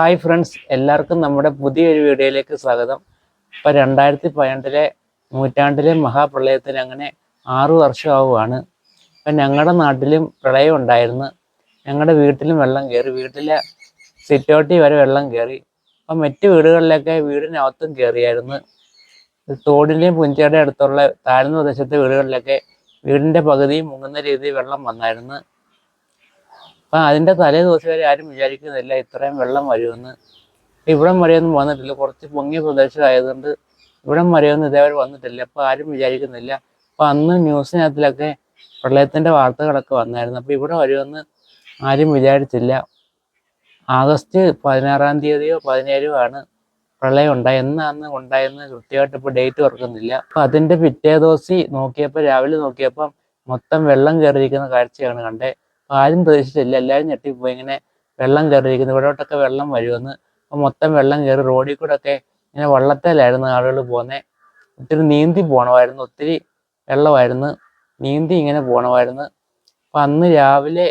Hi friends എല്ലാവർക്കും നമ്മുടെ പുതിയൊരു വീഡിയോയിലേക്ക് സ്വാഗതം. ഇപ്പോൾ രണ്ടായിരത്തി പതിനെട്ടിലെ നൂറ്റാണ്ടിലെ മഹാപ്രളയത്തിന് അങ്ങനെ ആറു വർഷമാവുകയാണ്. ഇപ്പം ഞങ്ങളുടെ നാട്ടിലും പ്രളയം ഉണ്ടായിരുന്നു. ഞങ്ങളുടെ വീട്ടിലും വെള്ളം കയറി വീട്ടിലെ സിറ്റോട്ടി വരെ വെള്ളം കയറി. അപ്പം മറ്റ് വീടുകളിലൊക്കെ വീടിനകത്തും കയറിയായിരുന്നു. തോടിലെയും പുഞ്ചയുടെ അടുത്തുള്ള താഴ്ന്ന പ്രദേശത്തെ വീടുകളിലൊക്കെ വീടിന്റെ പകുതി മുങ്ങുന്ന രീതിയിൽ വെള്ളം വന്നായിരുന്നു. അപ്പം അതിന്റെ തലേ ദിവസം വരെ ആരും വിചാരിക്കുന്നില്ല ഇത്രയും വെള്ളം വരുമെന്ന്. ഇവിടം വരെയൊന്നും വന്നിട്ടില്ല. കുറച്ച് പൊങ്ങിയ പ്രദേശമായതുകൊണ്ട് ഇവിടം വരെയൊന്നും ഇതേവരെ വന്നിട്ടില്ല. അപ്പോൾ ആരും വിചാരിക്കുന്നില്ല. അപ്പോൾ അന്ന് ന്യൂസിനകത്തിലൊക്കെ പ്രളയത്തിന്റെ വാർത്തകളൊക്കെ വന്നായിരുന്നു. അപ്പോൾ ഇവിടെ വരുമെന്ന് ആരും വിചാരിച്ചില്ല. ആഗസ്റ്റ് പതിനാറാം തീയതിയോ പതിനേഴോ ആണ് പ്രളയം ഉണ്ടായി എന്നാന്ന് ഉണ്ടായെന്ന് കൃത്യമായിട്ട് ഇപ്പോൾ ഡേറ്റ് ഓർക്കുന്നില്ല. അപ്പോൾ അതിന്റെ പിറ്റേ ദിവസം നോക്കിയപ്പോൾ രാവിലെ നോക്കിയപ്പം മൊത്തം വെള്ളം കയറിയിരിക്കുന്ന കാഴ്ചയാണ് കണ്ടേ. ആരും പ്രതീക്ഷിച്ചില്ല എല്ലാവരും ഞെട്ടിപ്പോയി. ഇങ്ങനെ വെള്ളം കയറിയിരിക്കുന്നു. ഇവിടോട്ടൊക്കെ വെള്ളം വരുമെന്ന്. അപ്പോൾ മൊത്തം വെള്ളം കയറി റോഡിൽ കൂടെ ഒക്കെ ഇങ്ങനെ വള്ളത്തേലായിരുന്നു ആളുകൾ പോകുന്നത് ഒത്തിരി നീന്തി പോകണമായിരുന്നു ഒത്തിരി വെള്ളമായിരുന്നു. നീന്തി ഇങ്ങനെ പോകണമായിരുന്നു അപ്പൊ അന്ന് രാവിലെ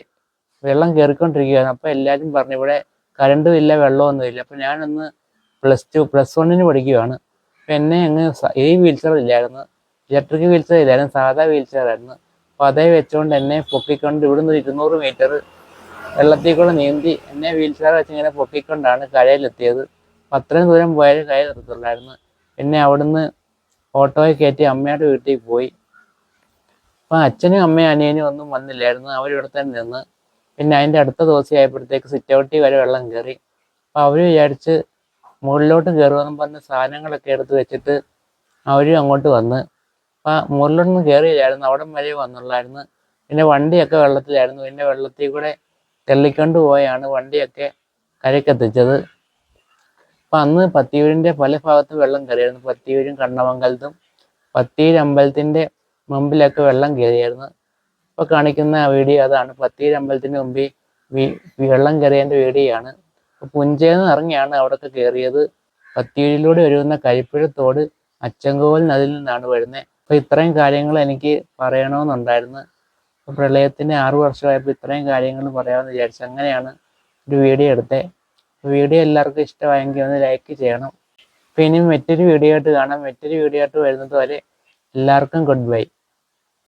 വെള്ളം കയറിക്കൊണ്ടിരിക്കുകയായിരുന്നു. അപ്പോൾ എല്ലാവരും പറഞ്ഞു ഇവിടെ കരണ്ടും ഇല്ല വെള്ളമൊന്നും ഇല്ല. അപ്പോൾ ഞാനന്ന് പ്ലസ് ടു പ്ലസ് വണ്ണിന് പഠിക്കുകയാണ് അപ്പൊ എന്നെ അങ്ങ് ഈ വീൽ ചെയർ ഇല്ലായിരുന്നു. ഇലക്ട്രിക് വീൽ ചെയർ ഇല്ലായിരുന്നു. സാധാ വീൽ ചെയർ ആയിരുന്നു. അതേ വെച്ചുകൊണ്ട് എന്നെ പൊക്കിക്കൊണ്ട് ഇവിടുന്ന് ഇരുന്നൂറ് മീറ്റർ വെള്ളത്തിൽ കൂടെ നീന്തി എന്നെ വീൽ ചെയർ വെച്ച് ഇങ്ങനെ പൊക്കിക്കൊണ്ടാണ് കരയിലെത്തിയത്. അപ്പം അത്രയും ദൂരം പോയാലും കരയിൽ നിർത്തുള്ളായിരുന്നു പിന്നെ അവിടുന്ന് ഓട്ടോയിൽ കയറ്റി അമ്മയുടെ വീട്ടിൽ പോയി. അപ്പം അച്ഛനും അമ്മയും അനിയനും ഒന്നും വന്നില്ലായിരുന്നു. അവരിവിടെ തന്നെ നിന്ന്. പിന്നെ അതിന്റെ അടുത്ത ദിവസം ആയപ്പോഴത്തേക്ക് സിറ്റൗട്ടി വരെ വെള്ളം കയറി അപ്പോൾ അവർ വിചാരിച്ച് മുകളിലോട്ട് കയറുമെന്നും പറഞ്ഞ് സാധനങ്ങളൊക്കെ എടുത്ത് വെച്ചിട്ട് അവരും അങ്ങോട്ട് വന്ന്. അപ്പം മുകളിലൊന്നും കയറിയില്ലായിരുന്നു അവിടം വരെ വന്നുള്ളായിരുന്നു. പിന്നെ വണ്ടിയൊക്കെ വെള്ളത്തിലായിരുന്നു. പിന്നെ വെള്ളത്തിൽ കൂടെ തെള്ളിക്കൊണ്ട് പോയാണ് വണ്ടിയൊക്കെ കരക്കെത്തിച്ചത് അപ്പം അന്ന് പത്തിയൂരിന്റെ പല ഭാഗത്തും വെള്ളം കയറിയായിരുന്നു പത്തിയൂരും കണ്ണമംഗലത്തും പത്തിയൂർ അമ്പലത്തിന്റെ മുമ്പിലൊക്കെ വെള്ളം കയറിയായിരുന്നു. ഇപ്പോൾ കാണിക്കുന്ന വീഡിയോ അതാണ്. പത്തിയൂർ അമ്പലത്തിന്റെ മുമ്പിൽ വെള്ളം കയറിയതിന്റെ വീഡിയോ ആണ്. പുഞ്ചേന്ന് ഇറങ്ങിയാണ് അവിടെയൊക്കെ കയറിയത്. പത്തിയൂരിലൂടെ ഒഴുകുന്ന കരിപ്പുഴത്തോട് അച്ചങ്കോൽ നദിയിൽ നിന്നാണ് വരുന്നത്. അപ്പോൾ ഇത്രയും കാര്യങ്ങൾ എനിക്ക് പറയണമെന്നുണ്ടായിരുന്നു. പ്രളയത്തിന് ആറു വർഷമായപ്പോൾ ഇത്രയും കാര്യങ്ങൾ പറയാമെന്ന് വിചാരിച്ചു അങ്ങനെയാണ് ഒരു വീഡിയോ എടുത്തത് വീഡിയോ എല്ലാവർക്കും ഇഷ്ടമായെങ്കിൽ ഒന്ന് ലൈക്ക് ചെയ്യണം. അപ്പോൾ ഇനി മറ്റൊരു വീഡിയോ ആയിട്ട് കാണാം. മറ്റൊരു വീഡിയോ ആയിട്ട് വരുന്നത് വരെ എല്ലാവർക്കും ഗുഡ് ബൈ